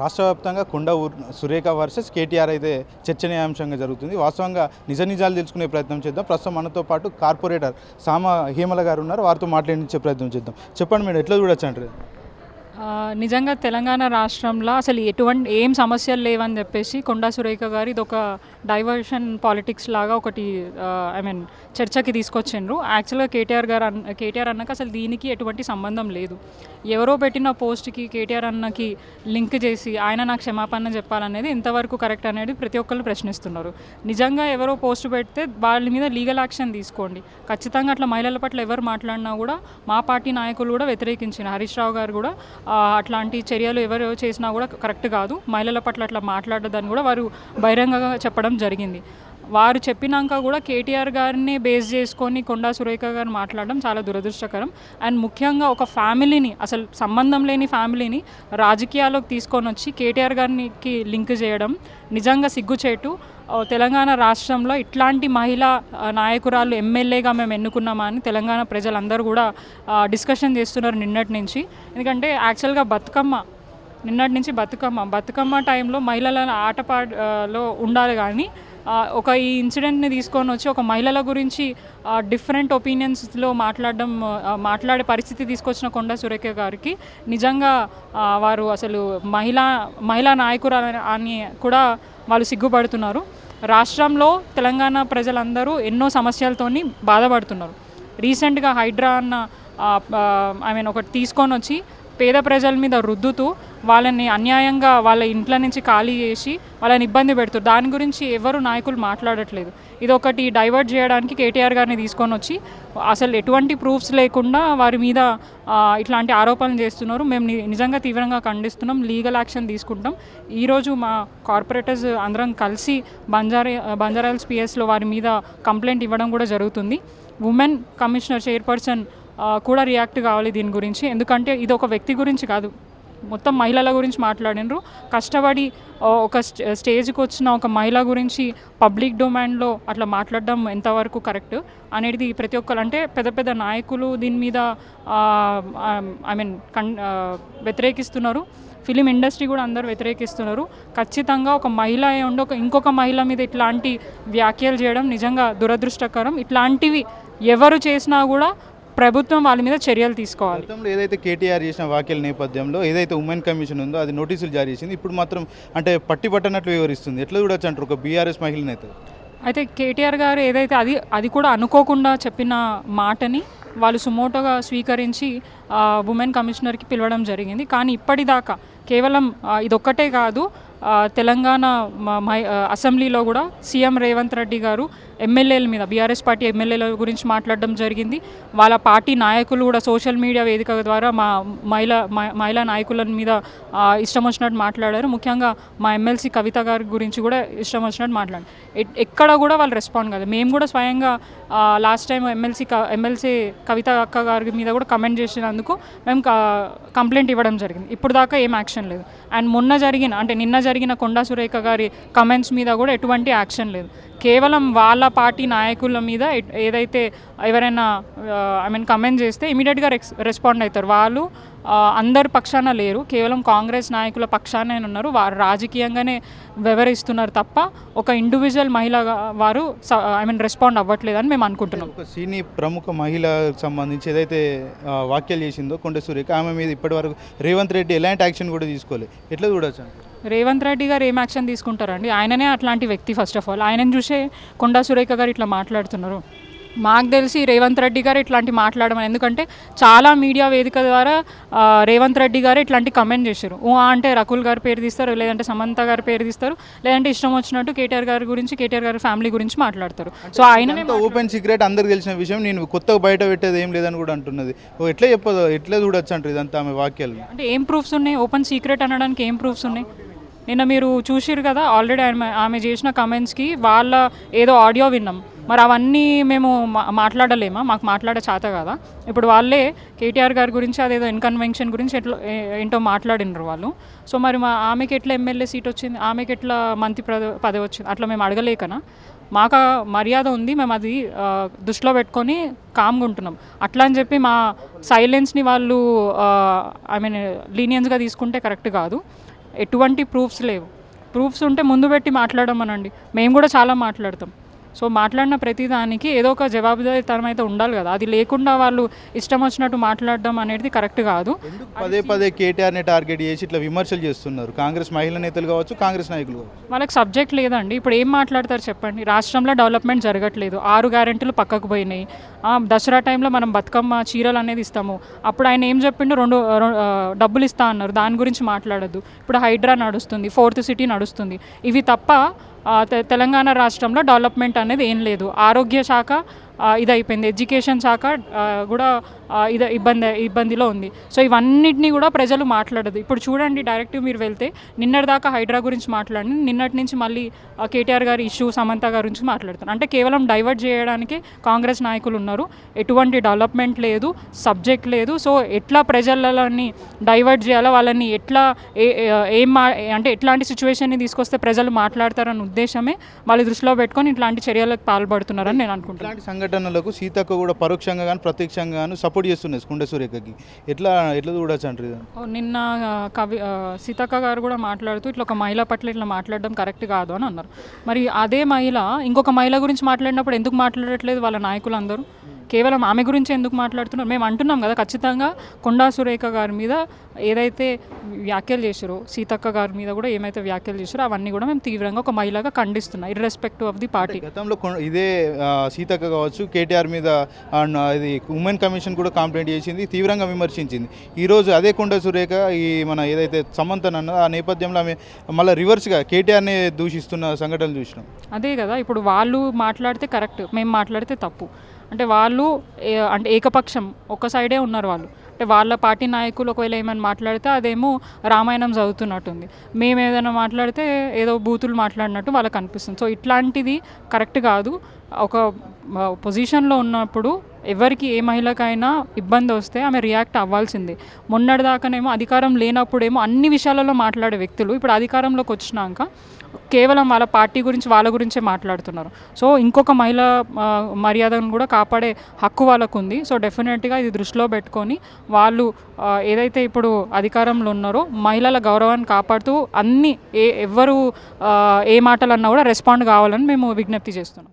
రాష్ట్ర వ్యాప్తంగా కొండ ఊర్ సురేఖ వర్సెస్ కేటీఆర్ అయితే చర్చనీయాంశంగా జరుగుతుంది. వాస్తవంగా నిజ నిజాలు తెలుసుకునే ప్రయత్నం చేద్దాం. ప్రస్తుతం మనతో పాటు కార్పొరేటర్ సామ హేమల గారు ఉన్నారు. వారితో మాట్లాడించే ప్రయత్నం చేద్దాం. చెప్పండి మీరు ఎట్లా చూడొచ్చు అంటారు? నిజంగా తెలంగాణ రాష్ట్రంలో అసలు ఎటువంటి ఏం సమస్యలు లేవని చెప్పేసి కొండా సురేఖ గారు ఇది ఒక డైవర్షన్ పాలిటిక్స్ లాగా ఒకటి ఐ మీన్ చర్చకి తీసుకొచ్చిండ్రు. యాక్చువల్గా కేటీఆర్ గారు అన్న కేటీఆర్ అన్నకి అసలు దీనికి ఎటువంటి సంబంధం లేదు. ఎవరో పెట్టిన పోస్ట్కి కేటీఆర్ అన్నకి లింక్ చేసి ఆయన నాకు క్షమాపణ చెప్పాలనేది ఎంతవరకు కరెక్ట్ అనేది ప్రతి ఒక్కరు ప్రశ్నిస్తున్నారు. నిజంగా ఎవరో పోస్ట్ పెడితే వాళ్ళ మీద లీగల్ యాక్షన్ తీసుకోండి. ఖచ్చితంగా అట్లా మహిళల పట్ల ఎవరు మాట్లాడినా కూడా మా పార్టీ నాయకులు కూడా వ్యతిరేకించిన హరీష్ రావు గారు కూడా అట్లాంటి చర్యలు ఎవరు చేసినా కూడా కరెక్ట్ కాదు. మహిళల పట్ల అట్లా మాట్లాడదని కూడా వారు బహిరంగంగా చెప్పడం జరిగింది. వారు చెప్పినాక కూడా కేటీఆర్ గారిని బేస్ చేసుకొని కొండా సురేఖ గారు మాట్లాడడం చాలా దురదృష్టకరం. అండ్ ముఖ్యంగా ఒక ఫ్యామిలీని అసలు సంబంధం లేని ఫ్యామిలీని రాజకీయాల్లోకి తీసుకొని వచ్చి కేటీఆర్ గారికి లింక్ చేయడం నిజంగా సిగ్గుచేటు. తెలంగాణ రాష్ట్రంలో ఇట్లాంటి మహిళా నాయకురాలు ఎమ్మెల్యేగా మేము ఎన్నుకున్నామా అని తెలంగాణ ప్రజలందరూ కూడా డిస్కషన్ చేస్తున్నారు నిన్నటి నుంచి. ఎందుకంటే యాక్చువల్గా బతుకమ్మ నిన్నటి నుంచి బతుకమ్మ బతుకమ్మ టైంలో మహిళల ఆటపాటలో ఉండాలి కానీ ఒక ఈ ఇన్సిడెంట్ని తీసుకొని వచ్చి ఒక మహిళల గురించి డిఫరెంట్ ఒపీనియన్స్లో మాట్లాడడం మాట్లాడే పరిస్థితి తీసుకొచ్చిన కొండ సురేఖ గారికి నిజంగా వారు అసలు మహిళా మహిళా నాయకురా అని కూడా వాళ్ళు సిగ్గుపడుతున్నారు. రాష్ట్రంలో తెలంగాణ ప్రజలందరూ ఎన్నో సమస్యలతోని బాధపడుతున్నారు. రీసెంట్గా హైడ్రా అన్న ఐ మీన్ ఒకటి తీసుకొని వచ్చి పేద ప్రజల మీద రుద్దుతూ వాళ్ళని అన్యాయంగా వాళ్ళ ఇంట్ల నుంచి ఖాళీ చేసి వాళ్ళని ఇబ్బంది పెడుతారు దాని గురించి ఎవరు నాయకులు మాట్లాడట్లేదు. ఇది ఒకటి డైవర్ట్ చేయడానికి కేటీఆర్ గారిని తీసుకొని వచ్చి అసలు ఎటువంటి ప్రూఫ్స్ లేకుండా వారి మీద ఇట్లాంటి ఆరోపణలు చేస్తున్నారు. మేము నిజంగా తీవ్రంగా ఖండిస్తున్నాం. లీగల్ యాక్షన్ తీసుకుంటాం ఈరోజు మా కార్పొరేటర్స్ అందరం కలిసి బంజారా బంజారాల్స్ పిఎస్లో వారి మీద కంప్లైంట్ ఇవ్వడం కూడా జరుగుతుంది. ఉమెన్ కమిషనర్ చైర్పర్సన్ కూడా రియాక్ట్ కావాలి దీని గురించి. ఎందుకంటే ఇది ఒక వ్యక్తి గురించి కాదు. మొత్తం మహిళల గురించి మాట్లాడినరు. కష్టపడి ఒక స్టే- స్టేజ్కి వచ్చిన ఒక మహిళ గురించి పబ్లిక్ డొమైన్లో అట్లా మాట్లాడడం ఎంతవరకు కరెక్ట్ అనేది ప్రతి ఒక్కరు అంటే పెద్ద పెద్ద నాయకులు దీని మీద ఐ మీన్ కన్ వ్యతిరేకిస్తున్నారు. ఫిలిం ఇండస్ట్రీ కూడా అందరు వ్యతిరేకిస్తున్నారు. ఖచ్చితంగా ఒక మహిళ అయి ఉండి ఒక ఇంకొక మహిళ మీద ఇట్లాంటి వ్యాఖ్యలు చేయడం నిజంగా దురదృష్టకరం. ఇట్లాంటివి ఎవరు చేసినా కూడా ప్రభుత్వం వాళ్ళ మీద చర్యలు తీసుకోవాలి. గతంలో ఏదైతే కేటీఆర్ చేసిన వ్యాఖ్యల నేపథ్యంలో ఏదైతే ఉమెన్ కమిషన్ ఉందో అది నోటీసులు జారీ చేసింది. ఇప్పుడు మాత్రం అంటే పట్టి పట్టనట్లు వివరిస్తుంది. ఎట్లా చూడొచ్చు అంటారు ఒక బీఆర్ఎస్ మహిళనైతే అయితే కేటీఆర్ గారు ఏదైతే అది అది కూడా అనుకోకుండా చెప్పిన మాటని వాళ్ళు సుమోటోగా స్వీకరించి ఉమెన్ కమిషనర్కి పిలవడం జరిగింది. కానీ ఇప్పటిదాకా కేవలం ఇదొక్కటే కాదు తెలంగాణ అసెంబ్లీలో కూడా సీఎం రేవంత్ రెడ్డి గారు ఎమ్మెల్యేల మీద బీఆర్ఎస్ పార్టీ ఎమ్మెల్యేల గురించి మాట్లాడడం జరిగింది. వాళ్ళ పార్టీ నాయకులు కూడా సోషల్ మీడియా వేదిక ద్వారా మా మహిళా మహిళా నాయకుల మీద ఇష్టం వచ్చినట్టు మాట్లాడారు. ముఖ్యంగా మా ఎమ్మెల్సీ కవిత గారి గురించి కూడా ఇష్టం వచ్చినట్టు మాట్లాడారు. ఎట్- ఎక్కడ కూడా వాళ్ళు రెస్పాండ్ కాదు. మేము కూడా స్వయంగా last time MLC MLC Kavitha అక్క గారి మీద కూడా కమెంట్ చేసినందుకు మేము కంప్లైంట్ ఇవ్వడం జరిగింది. ఇప్పుడు దాకా ఏం యాక్షన్ లేదు. అండ్ మొన్న జరిగిన అంటే నిన్న జరిగిన కొండా సురేఖ గారి కమెంట్స్ మీద కూడా ఎటువంటి యాక్షన్ లేదు. కేవలం వాళ్ళ పార్టీ నాయకుల మీద ఏదైతే ఎవరైనా ఐ మీన్ కమెంట్ చేస్తే ఇమీడియట్గా రెస్పాండ్ అవుతారు. వాళ్ళు అందరు అందరి పక్షాన లేరు. కేవలం కాంగ్రెస్ నాయకుల పక్షానే ఉన్నారు. వారు రాజకీయంగానే వివరిస్తున్నారు తప్ప ఒక ఇండివిజువల్ మహిళ వారు ఐ మీన్ రెస్పాండ్ అవ్వట్లేదని మేము అనుకుంటున్నాం. ఒక సినీ ప్రముఖ మహిళకు సంబంధించి ఏదైతే ఆ, వ్యాఖ్యలు చేసిందో కొండ సూర్యకి ఆమె మీద ఇప్పటివరకు రేవంత్ రెడ్డి ఎలాంటి యాక్షన్ కూడా తీసుకోలేదు. ఎట్లా చూడొచ్చు రేవంత్ రెడ్డి గారు ఏం యాక్షన్ తీసుకుంటారండి? ఆయననే అట్లాంటి వ్యక్తి ఫస్ట్ ఆఫ్ ఆల్ ఆయనను చూసే కొండా సురేఖ గారు ఇట్లా మాట్లాడుతున్నారు. మాకు తెలిసి రేవంత్ రెడ్డి గారు ఇట్లాంటి మాట్లాడమని ఎందుకంటే చాలా మీడియా వేదిక ద్వారా రేవంత్ రెడ్డి గారు ఇట్లాంటి కమెంట్ చేశారు. ఆ అంటే రకుల్ గారి పేరు తీస్తారు లేదంటే సమంత గారి పేరు తీస్తారు లేదంటే ఇష్టం వచ్చినట్టు కేటీఆర్ గారి గురించి కేటీఆర్ గారి ఫ్యామిలీ గురించి మాట్లాడతారు. సో ఆయననే అంత ఓపెన్ సీక్రెట్ అందరికి తెలిసిన విషయం. నేను కొత్తగా బయట పెట్టేది ఏం లేదని కూడా అంటున్నది. ఓ ఎట్లా చెప్పదు? ఎట్లా చూడొచ్చు అంటారు ఇదంతా ఆమె వాక్యాలు అంటే ఏం ప్రూఫ్స్ ఉన్నాయి? ఓపెన్ సీక్రెట్ అనడానికి ఏం ప్రూఫ్స్ ఉన్నాయి? నిన్న మీరు చూసిరు కదా ఆల్రెడీ ఆమె ఆమె చేసిన కమెంట్స్కి వాళ్ళ ఏదో ఆడియో విన్నాం. మరి అవన్నీ మేము మా- మాట్లాడలేమా? మాకు మాట్లాడే చేత కదా? ఇప్పుడు వాళ్ళే కేటీఆర్ గారి గురించి అదేదో ఇన్కన్వెన్షన్ గురించి ఎట్లా ఏంటో మాట్లాడినారు వాళ్ళు. సో మరి మా ఆమెకి ఎట్లా ఎమ్మెల్యే సీట్ వచ్చింది? ఆమెకి ఎట్లా మంత్రి పద- పదవి వచ్చింది? అట్లా మేము అడగలేకనా? మాకు మర్యాద ఉంది మేము అది దృష్టిలో పెట్టుకొని కామ్గా ఉంటున్నాం. అట్లా అని చెప్పి మా సైలెన్స్ని వాళ్ళు ఐ మీన్ లీనియన్స్గా తీసుకుంటే కరెక్ట్ కాదు. ఎటువంటి ప్రూఫ్స్ లేవు. ప్రూఫ్స్ ఉంటే ముందు పెట్టి మాట్లాడమనండి. మేము కూడా చాలా మాట్లాడతాం. సో మాట్లాడిన ప్రతి దానికి ఏదో ఒక జవాబుదారీతనం అయితే ఉండాలి కదా. అది లేకుండా వాళ్ళు ఇష్టం వచ్చినట్టు మాట్లాడడం అనేది కరెక్ట్ కాదు. పదే పదే కేటీఆర్ని టార్గెట్ చేసి ఇట్లా విమర్శలు చేస్తున్నారు? కాంగ్రెస్ మహిళా నేతలు కావచ్చు కాంగ్రెస్ నాయకులు వాళ్ళకి సబ్జెక్ట్ లేదండి. ఇప్పుడు ఏం మాట్లాడతారు చెప్పండి? రాష్ట్రంలో డెవలప్మెంట్ జరగట్లేదు. ఆరు గ్యారెంటీలు పక్కకు పోయినాయి. ఆ, దసరా టైంలో మనం బతుకమ్మ చీరలు అనేది ఇస్తాము. అప్పుడు ఆయన ఏం చెప్పిండు? రెండు డబ్బులు ఇస్తా అన్నారు. దాని గురించి మాట్లాడద్దు. ఇప్పుడు హైడ్రా నడుస్తుంది ఫోర్త్ సిటీ నడుస్తుంది. ఇవి తప్ప తెలంగాణ రాష్ట్రంలో డెవలప్మెంట్ అనేది ఏం లేదు. ఆరోగ్య శాఖ ఇదైపోయింది. ఇది అయిపోయింది ఎడ్యుకేషన్ శాఖ కూడా ఆ, ఇది ఇబ్బంది ఇబ్బందిలో ఉంది. సో ఇవన్నిటిని కూడా ప్రజలు మాట్లాడదు. ఇప్పుడు చూడండి డైరెక్ట్ మీరు వెళ్తే నిన్నటి దాకా హైడ్రా గురించి మాట్లాడి నిన్నటి నుంచి మళ్ళీ కేటీఆర్ గారి ఇష్యూ సమంత గారి గురించి మాట్లాడుతున్నారు. అంటే కేవలం డైవర్ట్ చేయడానికి కాంగ్రెస్ నాయకులు ఉన్నారు. ఎటువంటి డెవలప్మెంట్ లేదు సబ్జెక్ట్ లేదు. సో ఎట్లా ప్రజలని డైవర్ట్ చేయాలో వాళ్ళని ఎట్లా ఏ- ఏం మా అంటే ఎట్లాంటి సిచ్యువేషన్ని తీసుకొస్తే ప్రజలు మాట్లాడతారన్న ఉద్దేశమే వాళ్ళు దృష్టిలో పెట్టుకొని ఇట్లాంటి చర్యలకు పాల్పడుతున్నారని నేను అనుకుంటున్నాను. సంఘటనలకు సీతక్క కూడా పరోక్షంగా కానీ ప్రత్యక్షంగా కానీ సపోర్ట్ చేస్తున్నాయి కుండ సురేఖకి ఎట్లా ఎట్లా చూడొచ్చు అంటారు నిన్న కవి సీతక్క గారు కూడా మాట్లాడుతూ ఇట్లా ఒక మహిళ పట్ల ఇట్లా మాట్లాడడం కరెక్ట్ కాదు అని అన్నారు. మరి అదే మహిళ ఇంకొక మహిళ గురించి మాట్లాడినప్పుడు ఎందుకు మాట్లాడట్లేదు వాళ్ళ నాయకులు అందరూ కేవలం ఆమె గురించి ఎందుకు మాట్లాడుతున్నారు? మేము అంటున్నాం కదా ఖచ్చితంగా కొండా సురేఖ గారి మీద ఏదైతే వ్యాఖ్యలు చేశారో సీతక్క గారి మీద కూడా ఏమైతే వ్యాఖ్యలు చేశారో అవన్నీ కూడా మేము తీవ్రంగా ఒక మహిళగా ఖండిస్తున్నాం ఇర్రెస్పెక్టివ్ ఆఫ్ ది పార్టీ గతంలో ఇదే సీతక్క కావచ్చు కేటీఆర్ మీద ఇది ఉమెన్ కమిషన్ కూడా కంప్లైంట్ చేసింది తీవ్రంగా విమర్శించింది. ఈరోజు అదే కొండ సురేఖ ఈ మన ఏదైతే సమంతన్ అన్నదో ఆ నేపథ్యంలో ఆమె మళ్ళీ రివర్స్గా కేటీఆర్ని దూషిస్తున్న సంఘటనలు చూసినాం. అదే కదా ఇప్పుడు వాళ్ళు మాట్లాడితే కరెక్ట్ మేము మాట్లాడితే తప్పు. అంటే వాళ్ళు అంటే ఏకపక్షం ఒక సైడే ఉన్నారు వాళ్ళు. అంటే వాళ్ళ పార్టీ నాయకులు ఒకవేళ ఏమైనా మాట్లాడితే అదేమో రామాయణం చదువుతున్నట్టుంది. మేము ఏదైనా మాట్లాడితే ఏదో బూతులు మాట్లాడినట్టు వాళ్ళకి అనిపిస్తుంది. సో ఇట్లాంటిది కరెక్ట్ కాదు. ఒక పొజిషన్లో ఉన్నప్పుడు ఎవరికి ఏ మహిళకైనా ఇబ్బంది వస్తే ఆమె రియాక్ట్ అవ్వాల్సిందే. మొన్నటిదాకానేమో అధికారం లేనప్పుడేమో అన్ని విషయాలలో మాట్లాడే వ్యక్తులు ఇప్పుడు అధికారంలోకి వచ్చినాక కేవలం వాళ్ళ పార్టీ గురించి వాళ్ళ గురించే మాట్లాడుతున్నారు. సో ఇంకొక మహిళ మర్యాదను కూడా కాపాడే హక్కు వాళ్ళకు ఉంది సో డెఫినెట్గా ఇది దృష్టిలో పెట్టుకొని వాళ్ళు ఏదైతే ఇప్పుడు అధికారంలో ఉన్నారో మహిళల గౌరవాన్ని కాపాడుతూ అన్ని ఏ ఎవ్వరు ఏ మాటలు అన్నా కూడా రెస్పాండ్ కావాలని మేము విజ్ఞప్తి చేస్తున్నాం.